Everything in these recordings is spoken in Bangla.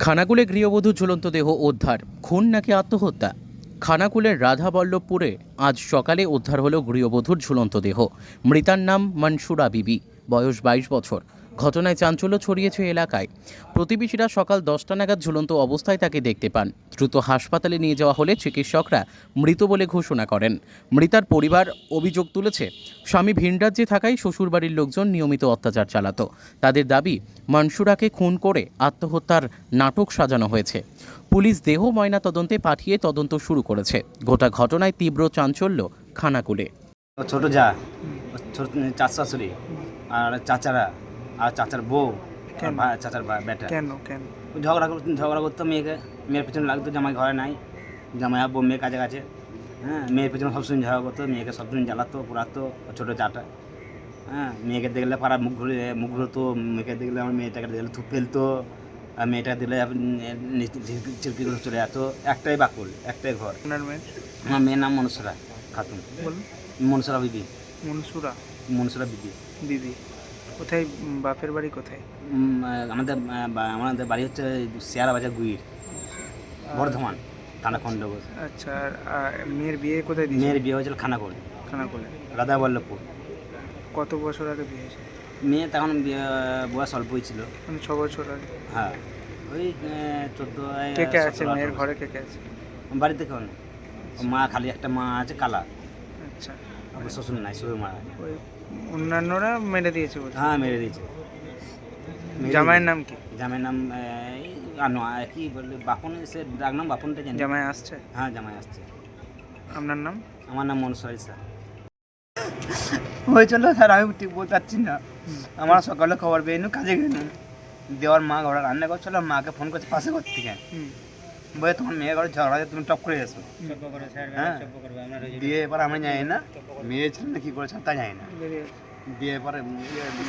খানাকুলে গৃহবধূ ঝুলন্ত দেহ উদ্ধার। খুন নাকি আত্মহত্যা? খানাকুলের রাধাবল্লভপুরে আজ সকালে উদ্ধার হলো গৃহবধূর ঝুলন্ত দেহ। মৃতার নাম মনসুরা বিবি। বয়স বাইশ বছর। ঘটনায় চাঞ্চল্য ছড়িয়েছে এলাকায়। প্রতিবেশীরা সকাল দশটা নাগাদ ঝুলন্ত অবস্থায় তাকে দেখতে পান। দ্রুত হাসপাতালে নিয়ে যাওয়া হলে চিকিৎসকরা মৃত বলে ঘোষণা করেন। মৃতার পরিবার অভিযোগ তুলেছে, স্বামী ভিনরাজ্যে থাকায় শ্বশুরবাড়ির লোকজন নিয়মিত অত্যাচার চালাত। তাদের দাবি, মনসুরাকে খুন করে আত্মহত্যার নাটক সাজানো হয়েছে। পুলিশ দেহ ময়না তদন্তে পাঠিয়ে তদন্ত শুরু করেছে। গোটা ঘটনায় তীব্র চাঞ্চল্য খানাকুলে। ছোট যা, ছোট চাচ শাশুড়ি আর চাচারা আর চাচার বউ চাচার বেটা। কেন কেন? ঝগড়া করতো ঝগড়া করতো মেয়েকে মেয়ের পেছনে লাগতো জামাই ঘরে নাই। জামাই বউ মেয়ে কাছে কাছে। হ্যাঁ মেয়ের পেছনে সবসময় ঝগড়া করতো মেয়েকে সবসময় জ্বালাতো পোড়াতো ছোটো চাটা। হ্যাঁ মেয়েকে দেখলে পাড়া মুখ ঘুরে মুখ ঘুরতো মেয়েকে দেখলে আমার মেয়েটাকে দেখলে থুপ ফেলতো আর মেয়েটাকে দিলে চিরকি করে চলে যেত। একটাই বাকুল একটাই ঘর। আমার মেয়ের নাম মনসুরা খাতুন। বলুন। মনসুরা বিবি। মনসুরা? মনসুরা বিবি। দিদি কোথায় বাপের বাড়ি কোথায়? আমাদের আমাদের বাড়ি হচ্ছে শেয়ারা বাজার গুইর বর্ধমান থানা খণ্ডগর আচ্ছা আর আর মেয়ের বিয়ে কোথায় দিয়েছে? মেয়ের বিয়ে হয়েছিল খানাকুল খানাকুলে রাধা বল্লভপুর কত বছর আগে বিয়ে হয়েছে? মেয়ে তখন বিয়ে- বয়স অল্পই ছিল। মানে ছ বছর আগে। হ্যাঁ ওই চোদ্দ কে কে আছে মেয়ের ঘরে কে কে আছে? বাড়িতে কেউ মা খালি একটা মা আছে কালা। আচ্ছা আমার শ্বশুর নাই শ্বশুর মা ওই অন্যান্যরা মেরে দিয়েছে বলছে? হ্যাঁ মেরে দিয়েছে। জামাইয়ের নাম কি? জামাইয়ের নাম আনো কি বলে বাপন সে ডাক নাম বাপনটা জানি। জামাই আসছে? হ্যাঁ জামাই আসছে। আপনার নাম? আমার নাম মনসরি স্যার হয়েছিল স্যার আমি ঠিক বলতে পারছি না। আমার সকালে খবর পেয়ে কাজে গেল দেওয়ার মা ঘরে রান্না করছিল মাকে ফোন করছে পাশে করতে থেকে। বলে তোমার মেয়ে ঘরে ঝগড়া আছে, তুমি টপ করে এসো। হ্যাঁ? দিয়ে এবার আমি জানি না মেয়ে ছিল না কি করেছে তা জানি না। দিয়ে এবারে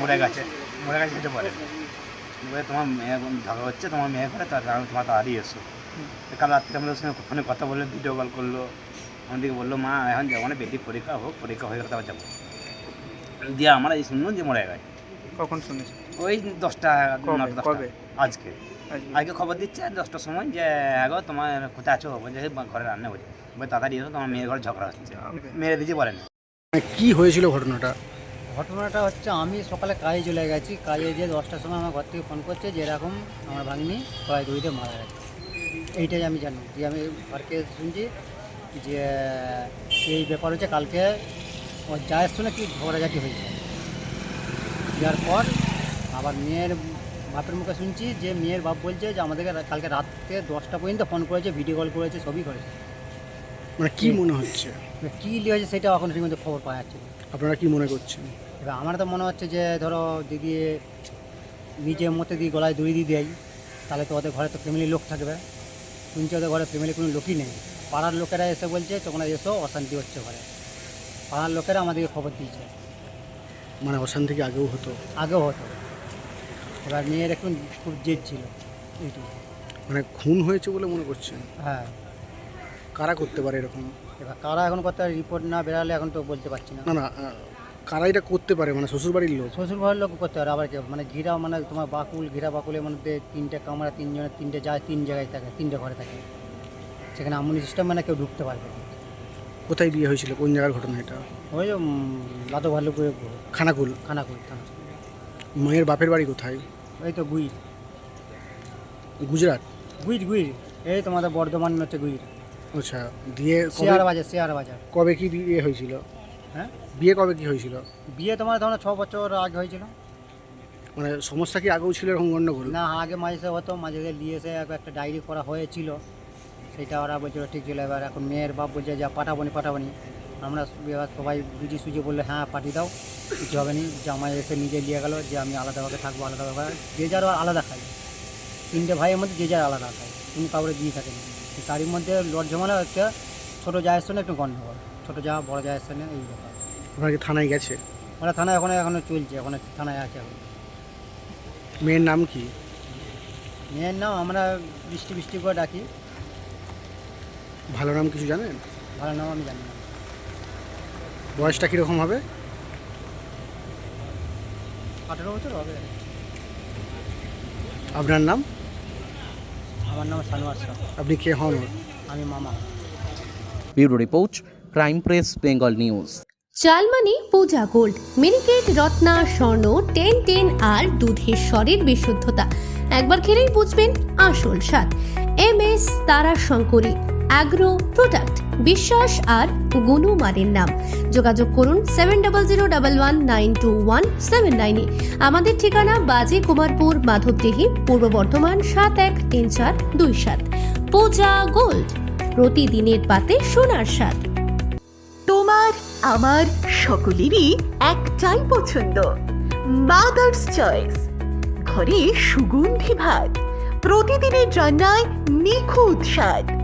মরে গেছে মরে গেছে যেতে পারে বলে তোমার মেয়ে ঝগড়া হচ্ছে তোমার মেয়ে ঘরে তার আমি তোমার তাড়াতাড়ি এসো। তো কাল রাত্রে আমাদের সঙ্গে ফোনে কথা বলল ভিডিও কল করল। আমাদেরকে বলল মা এখন যাব না বেটি পরীক্ষা হোক পরীক্ষা হয়ে গেলে তারপর যাব। দিয়ে আমরা এই শুনলাম যে মরে গেছে। কখন শুনেছে? ওই দশটা? নটা দশটা। কবে? আজকে। আজকে আজকে খবর দিচ্ছে দশটার সময় যে আগো তোমার কোথায় আছো? বলছে ঘরে রান্না হচ্ছে বলে তাড়াতাড়ি এসো তোমার মেয়ের ঘরে ঝগড়া হচ্ছে। মেরে দিয়েছে বলেন কি হয়েছিল ঘটনাটা? ঘটনাটা হচ্ছে আমি সকালে কাজে চলে গেছি। কাজে যে দশটার সময় আমার ঘর থেকে ফোন করছে যে এরকম আমার ভাগ্নি কয়েক দড়িতে মারা গেছে। এইটাই আমি জানি। যে আমি ঘরকে শুনছি যে এই ব্যাপার হচ্ছে কালকে ওর যায়ের সঙ্গে কি ঝগড়াঝাটি হয়েছে। যার পর আবার মেয়ের বাপের মুখে শুনছি যে মেয়ের বাপ বলছে যে আমাদেরকে কালকে রাত থেকে দশটা পর্যন্ত ফোন করেছে ভিডিও কল করেছে সবই করেছে। মানে কি মনে হচ্ছে? এবার কী হয়েছে সেটা এখন ঠিক মতো খবর পাওয়া যাচ্ছে। না। আপনারা কি মনে করছেন? এবার আমার তো মনে হচ্ছে যে ধরো দিদি নিজের মধ্যে দিয়ে গলায় দড়ি দিয়ে দেয় তাহলে তো ওদের ঘরে তো ফ্যামিলির লোক থাকবে। শুনছি ওদের ঘরে ফ্যামিলি কোনো লোকই নেই। পাড়ার লোকেরা এসে বলছে তোমরা এসো অশান্তি হচ্ছে ঘরে। পাড়ার লোকেরা আমাদেরকে খবর দিয়েছে। মানে অশান্তি কি আগেও হতো? আগেও হতো। এবার মেয়ের এখন খুব জেদ ছিল এইটুকু। মানে খুন হয়েছে বলে মনে করছেন? হ্যাঁ। কারা করতে পারে এরকম? এবার কারা এখন কথা রিপোর্ট না বেরালে এখন তো বলতে পারছি না। না না কারা এটা করতে পারে? মানে শ্বশুরবাড়ির লোক? শ্বশুর ঘরের লোক করতে পারে আবার কি মানে ঘিরা মানে তোমার বাকুল ঘিরা বাকুলের মধ্যে তিনটে কামরা তিনজনের তিনটে যায় তিন জায়গায় থাকে তিনটে ঘরে থাকে। সেখানে আমনি সিস্টেম মানে কেউ ঢুকতে পারবে না। কোথায় বিয়ে হয়েছিল? কোন জায়গার ঘটনা এটা? ওই যে লাদো ভাল্লুপুরে খানাকুল। খানাকুল থানা মেয়ের বাপের বাড়ি কোথায়? ওই তো গুইর। গুজরাট? গুইর গুইর। এই তোমাদের বর্ধমান হচ্ছে গুইর। আচ্ছা দিয়ে শেয়ার বাজার শেয়ার বাজার কবে কি বিয়ে হয়েছিল? হ্যাঁ? বিয়ে কবে কি হয়েছিল? বিয়ে তোমার ধরো ছ বছর আগে হয়েছিল। মানে সমস্যা কি আগেও ছিল এরকম গণ্ডগোল? না আগে মাঝে সাথে হতো মাঝে নিয়ে এসে এক- একটা ডায়েরি করা হয়েছিল। সেটা ওরা বলছিল ঠিক ছিল এবার এখন মেয়ের বাপ বলছে যা পাঠাবনি পাঠাবনি আমরা এবার সবাই বুঝি সুঝি বললে হ্যাঁ পাঠিয়ে দাও কিছু হবে না। জামাই এসে নিজে নিয়ে গেলো যে আমি আলাদাভাবে থাকব আলাদাভাবে যে যার আলাদা খাই তিনটে ভাইয়ের মধ্যে যে যার আলাদা খায় কোনো কাউরে দিয়ে থাকেনি তারই মধ্যে লট ঝামেলা হচ্ছে ছোটো জায়ের সঙ্গে একটু গণ্ডগোল। ছোটো যা বড় জায়ের সঙ্গে এই ব্যাপার। কি থানায় গেছে? ওরা থানায় এখনও এখনও চলছে এখনও থানায় আছে এখন। মেয়ের নাম কি? মেয়ের নাম আমরা বৃষ্টি বৃষ্টি করে ডাকি। ভালো নাম কিছু জানেন? ভালো নাম আমি জানি না। বয়সটা কীরকম হবে? আঠেরো বছর হবে। আপনার নাম? আমার নাম সানোয়ার শাহ আপনি কে হন? আমি মামা। Bureau report crime press Bengal news. চালমানি Puja gold Miniket Ratna Swarna ten ten আর দুধের স্বরের বিশুদ্ধতা। একবার খেলেই বুঝবেন আসল স্বাদ। এম এস তারা শঙ্করী অ্যাগ্রো প্রোডাক্ট। বিশ্বাস আর গুণমানের নাম। যোগাযোগ করুন seven double zero double one nine two one seven নাইনে আমাদের ঠিকানা বাজে কুমারপুর মাধবদেহী, পূর্ব বর্ধমান সাত এক তিন চার দুই সাত। পূজা গোল্ড, প্রতিদিনের পাতে সোনার স্বাদ। তোমার, আমার সকলেরই একটাই পছন্দ মাদার্স চয়েস ঘরে সুগন্ধি ভাত, প্রতিদিনের রান্নায় নিখুঁত স্বাদ।